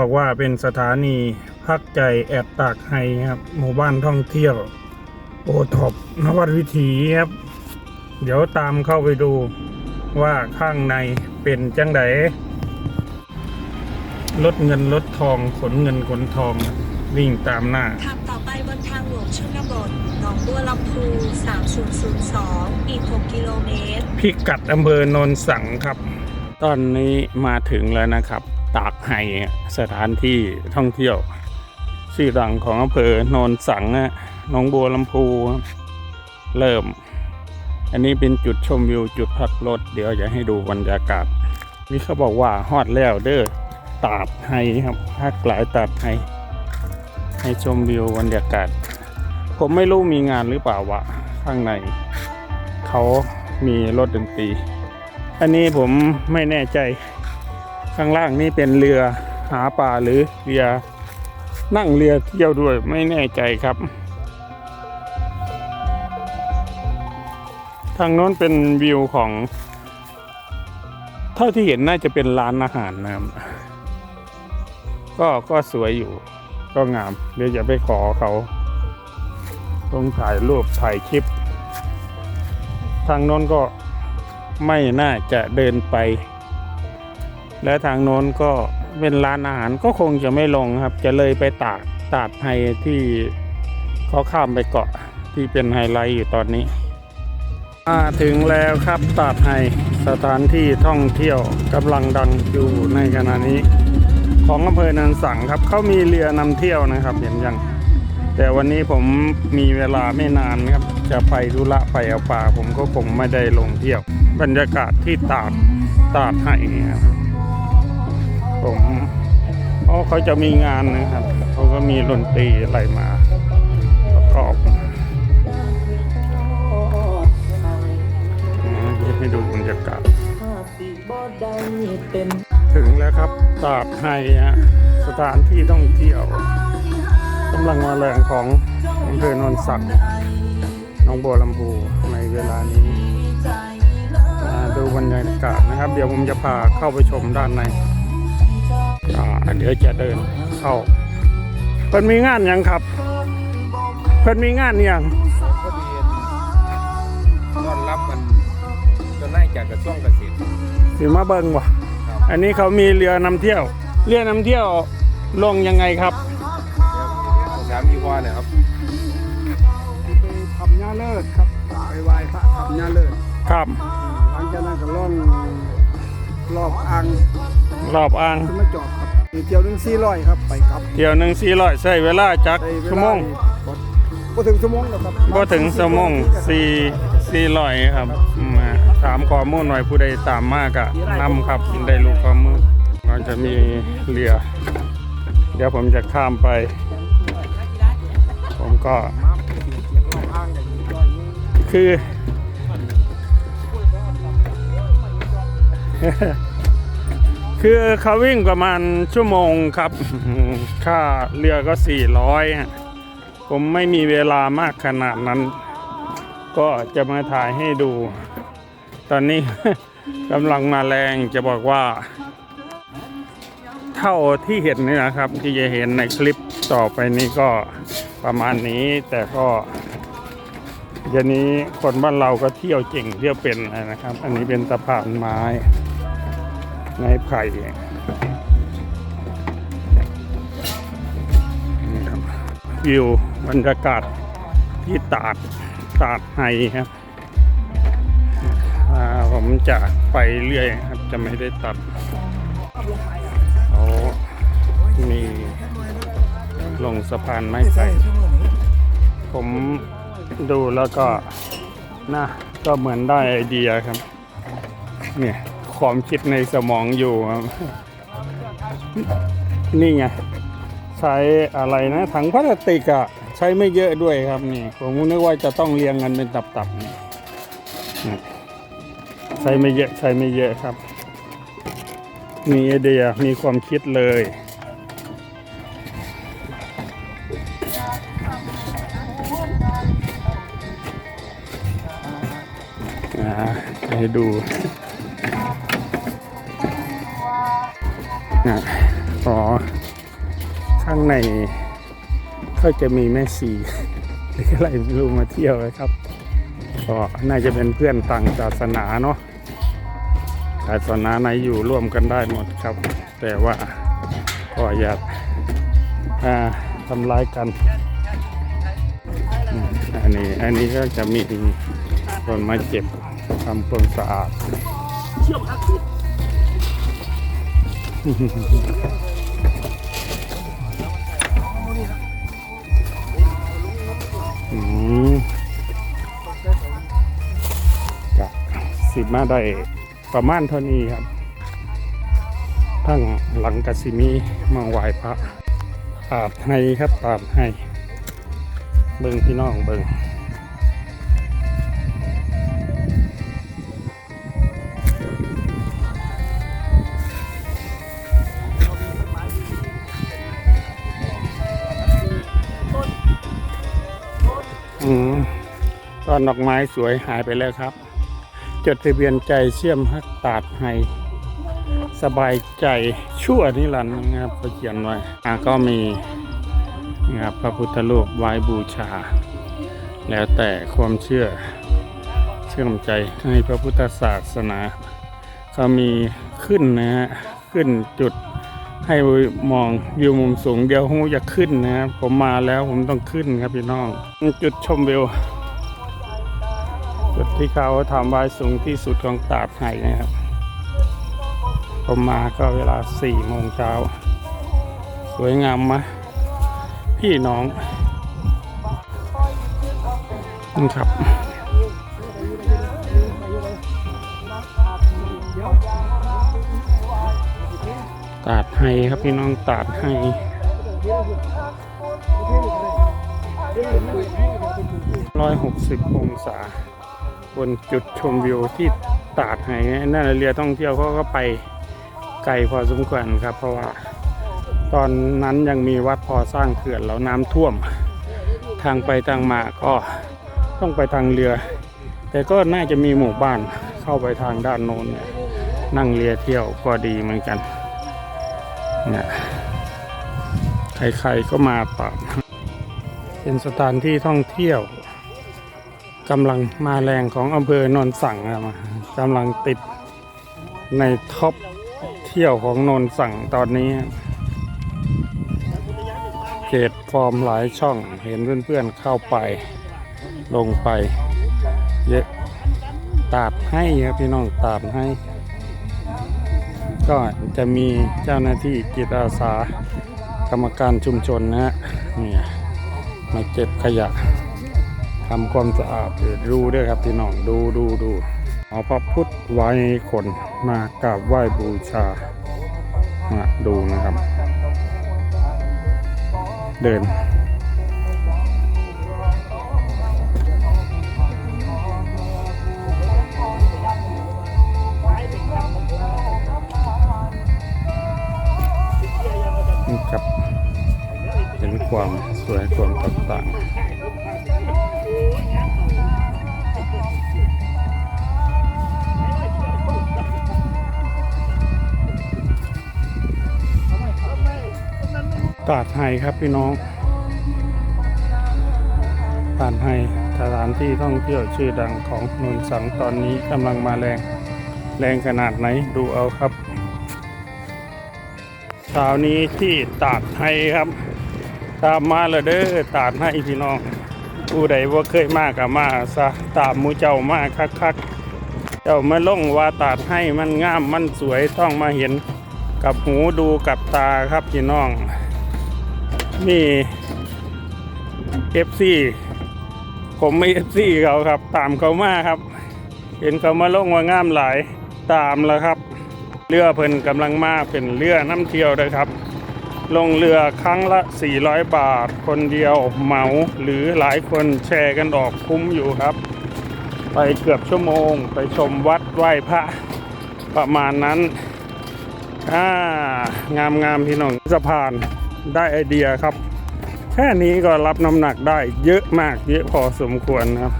บอกว่าเป็นสถานีพักใจแอบตากไฮครับ หมู่บ้านท่องเที่ยวโอท็อปนวัดวิถีครับ เดี๋ยวตามเข้าไปดูว่าข้างในเป็นจังไดรถเงินรถทองขนเงินขนทองวิ่งตามหน้าขับต่อไปบนทางหลวงชนบทหนองบัวลำพู 3002 อีก 6 กิโลเมตร พิกัดอำเภอโนนสังครับ ตอนนี้มาถึงแล้วนะครับ ตากไห่สถานที่ท่องเที่ยว ชื่อดังของอำเภอโนนสังนะหนองบัวลำพูเริ่ม อันนี้เป็นจุดชมวิวจุดพักรถ เดี๋ยวจะให้ดูบรรยากาศ นี่เขาบอกว่าฮอดแล้วเด้อตาดไฮครับภาคหลายตาดไฮให้ชมวิวบรรยากาศ ผมไม่รู้มีงานหรือเปล่าวะข้างใน เขามีรถดนตรี อันนี้ผมไม่แน่ใจ ข้างล่างนี่เป็นเรือหาปลาหรือเรือนั่งเรือเที่ยวด้วยไม่แน่ใจครับ ทางโน้นเป็นวิวของ เท่าที่เห็นน่าจะเป็นร้านอาหารนะครับก็ก็สวยอยู่ก็งามเดี๋ยวจะไปขอเขาต้องถ่ายรูปถ่ายคลิป ทางโน้นก็ไม่น่าจะเดินไป และทางโน้นก็เป็นร้านอาหารก็คงจะไม่ลงครับ จะเลยไปตากตาดไฮที่เขาข้ามไปเกาะที่เป็นไฮไลท์อยู่ตอนนี้มาถึงแล้วครับตาดไฮสถานที่ท่องเที่ยวกำลังดังอยู่ในขณะนี้ ของอำเภอนินสังครับเขามีเรือนำเที่ยวนะครับเห็นยังแต่วันนี้ผมมีเวลาไม่นานครับ จะไปธุระไปเอาป่า ผมก็คงไม่ได้ลงเที่ยว บรรยากาศที่ตาดตาดไห่ครับ ผมอ๋อเขาจะมีงานนะครับเขาก็มีดนตรีอะไรมาประกอบอให้ดูบรรยากาศถึงแล้วครับตาดไห่ฮะสถานที่ท่องเที่ยวกำลังมาแรงของอำเภอโนนสักน้องบัวลำพูในเวลานี้ดูบรรยากาศนะครับ เดี๋ยวผมจะพาเข้าไปชมด้านใน เดี๋ยวจะเดินเข้าเพิ่นมีงานยังครับ เพิ่นมีงานยังก็ดีต้อนรับมันจะไล่จากกระทรวงเกษตรสิมาเบิงวะครับอันนี้เขามีเรือนำเที่ยว เรือนำเที่ยวลงยังไงครับของสามยี่ห้อเนี่ยครับไปทำหน้าเลิศครับไปไหว้พระทำหน้าเลิศครับหลังจากนั้นก็ล่องรอบอ่างรอบอ่างขึ้นมาจอดครับมี เที่ยวหนึงสี่ร้อยครับไปกลับเที่ยวหนึ่งสี่ร้อยใช้เวลาจักได้เวชั่วโมลางบ่ถึงชั่วโมงหรอกครับบ่ถึงชั่วโมงสี่สี่ร้อยครับมาถามข้อมูลหน่อยผู้ใดตามมากอะนำครับได้รู้ข้อมูลเราจะมีเรือ เดี๋ยวผมจะข้ามไป ผมก็รอบอ่างอย่างนี้ย่อยนี่คือ คือเขาวิ่งประมาณชั่วโมงครับ ค่าเรือก็สี่ร้อยผมไม่มีเวลามากขนาดนั้น ก็จะมาถ่ายให้ดู ตอนนี้กำลังมาแรงจะบอกว่า เท่าที่เห็นนี่นะครับ ที่จะเห็นในคลิปต่อไปนี้ก็ประมาณนี้ แต่ก็เดี๋ยวนี้คนบ้านเราก็เที่ยวเก่งเที่ยวเป็นนะครับ อันนี้เป็นสะพานไม้ ไม้ไผ่วิวบรรยากาศที่ตาดตาดไฮครับผมจะไปเรื่อยครับจะไม่ได้ตัดเขามีลงสะพานไม้ไผ่ผมดูแล้วก็นะก็เหมือนได้ไอเดียครับ เนี่ย ความคิดในสมองอยู่ครับนี่ไงใช้อะไรนะถังพลาสติกอะใช้ไม่เยอะด้วยครับนี่ผมนึกว่าจะต้องเรียงกันเป็นตับๆนี่ใช้ไม่เยอะใช้ไม่เยอะครับ มีไอเดียมีความคิดเลยให้ดู อะอ๋อข้างในก็จะมีแม่ชีหรืออะไรไม่รู้มาเที่ยวนะครับก็น่าจะเป็นเพื่อนต่างศาสนาเนาะศาสนาไหนอยู่ร่วมกันได้หมดครับ แต่ว่าก็อย่าอ่าทำร้ายกัน อันนี้อันนี้ก็จะมีคนมาเจ็บทำความสะอาดอืมก กะสิมาได้ประมาณเท่านี้ครับ ทั้งหลังกสิมีมาไหว้พระปาดให้ครับปาดให้ เบิงพี่น้องเบิง อนดอกไม้สวยหายไปแล้วครับ จดทะเบียนใจเชื่อมฮักตาดให้สบายใจชั่วนิรันดร์นะครับเขาเขียนไว้อะก็มีนะครับพระพุทธรูปไว้บูชา แล้วแต่ความเชื่อเชื่อมใจในพระพุทธศาสนาก็มีขึ้นนะฮะขึ้นจุดให้มองวิวมุมสูงเดียวหูจะขึ้นนะครับผมมาแล้วผมต้องขึ้นครับพี่น้อง จุดชมวิว จุดที่เขาทำไว้สูงที่สุดของตาดไห่นะครับ ผมมาก็เวลาสี่โมงเช้า สวยงามมะพี่น้องนี่ครับตาดไห้ครับพี่น้องตาดไห้ร้อยหกสิบองศา บนจุดชมวิวที่ตาดไห้นั่นเรือท่องเที่ยวเขาก็ไปไกลพอสมควรครับ เพราะว่าตอนนั้นยังมีวัดพอสร้างเขื่อนแล้วน้ำท่วม ทางไปทางมาก็ต้องไปทางเรือ แต่ก็น่าจะมีหมู่บ้านเข้าไปทางด้านโน้นเนี่ยนั่งเรือเที่ยวก็ดีเหมือนกันเนี่ยใครๆก็มาปราบเป็นสถานที่ท่องเที่ยว กำลังมาแรงของอำเภอโนนสั่งครับกำลังติดในท็อปเที่ยวของนนสั่งตอนนี้เพจฟอร์มหลายช่องเห็นเพื่อนๆเข้าไป ลงไป เยอะตาดให้ครับพี่น้องตาดให้ ก็จะมีเจ้าหน้าที่จิตอาสากรรมการชุมชนนะฮะเนี่ยมาเก็บขยะ ทำความสะอาดดูด้วยครับพี่น้องดูดูดูเอาพระพุทธไว้คนมากราบไหว้บูชามาดูนะครับ เดินนี่ครับ เห็นความสวยความต่างๆ ตาดไฮครับพี่น้องตาดไฮสถานที่ท่องเที่ยวชื่อดังของนนสังตอนนี้กำลังมาแรง แรงขนาดไหนดูเอาครับเช้านี้ที่ตาดไห้ครับ ตามมาเลยเด้อตาดไห้พี่น้อง ผู้ใดว่าเคยมากกับมาซะตามมูเจ้ามากคักๆเจ้ามาล่งว่าตาดไห้มันงามมันสวยต้องมาเห็นกับหูดูกับตาครับพี่น้อง นี่เอฟซีผมไม่เอฟซีเขาครับ ตามเขามาครับ เห็นเขามาล่งว่างามหลายตามแล้วครับ เรือเพิ่นกำลังมาเป็นเรือน้ำเที่ยวนะครับ ลงเรือครั้งละ 400 บาท คนเดียวเหมาหรือหลายคนแชร์กันออกคุ้มอยู่ครับ ไปเกือบชั่วโมง ไปชมวัดไหว้พระประมาณนั้นอ่างามงามพี่น้องสะพาน ได้ไอเดียครับ แค่นี้ก็รับน้ำหนักได้เยอะมากเยอะพอสมควรครับ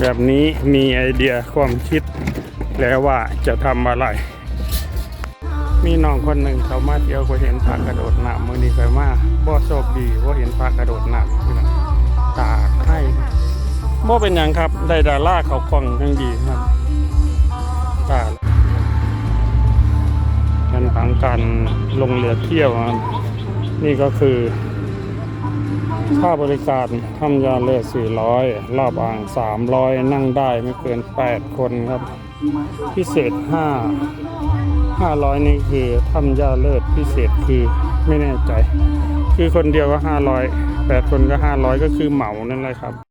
แบบนี้มีไอเดียความคิดแล้วว่าจะทำอะไร มีน้องคนหนึ่งเขามาเที่ยวก็เห็นพากระโดดน้ำมือนี้เคยมาบบ่โชคดีว่าเห็นพระกระโดดน้ำพี่น้องตาให้บ่เป็นหยังครับได้ดาราเขากล้องยังดีครับตาเป็นผังการลงเรือเที่ยวครับ นี่ก็คือ ค่าบริการทำยาเลือด400 รอบอ่าง 300 นั่งได้ไม่เกิน 8 คนครับ พิเศษ 5 500 นี่คือทำยาเลิศพิเศษคือไม่แน่ใจ คือคนเดียวก็ 500 8 คนก็ 500 ก็คือเหมานั่นแหละครับ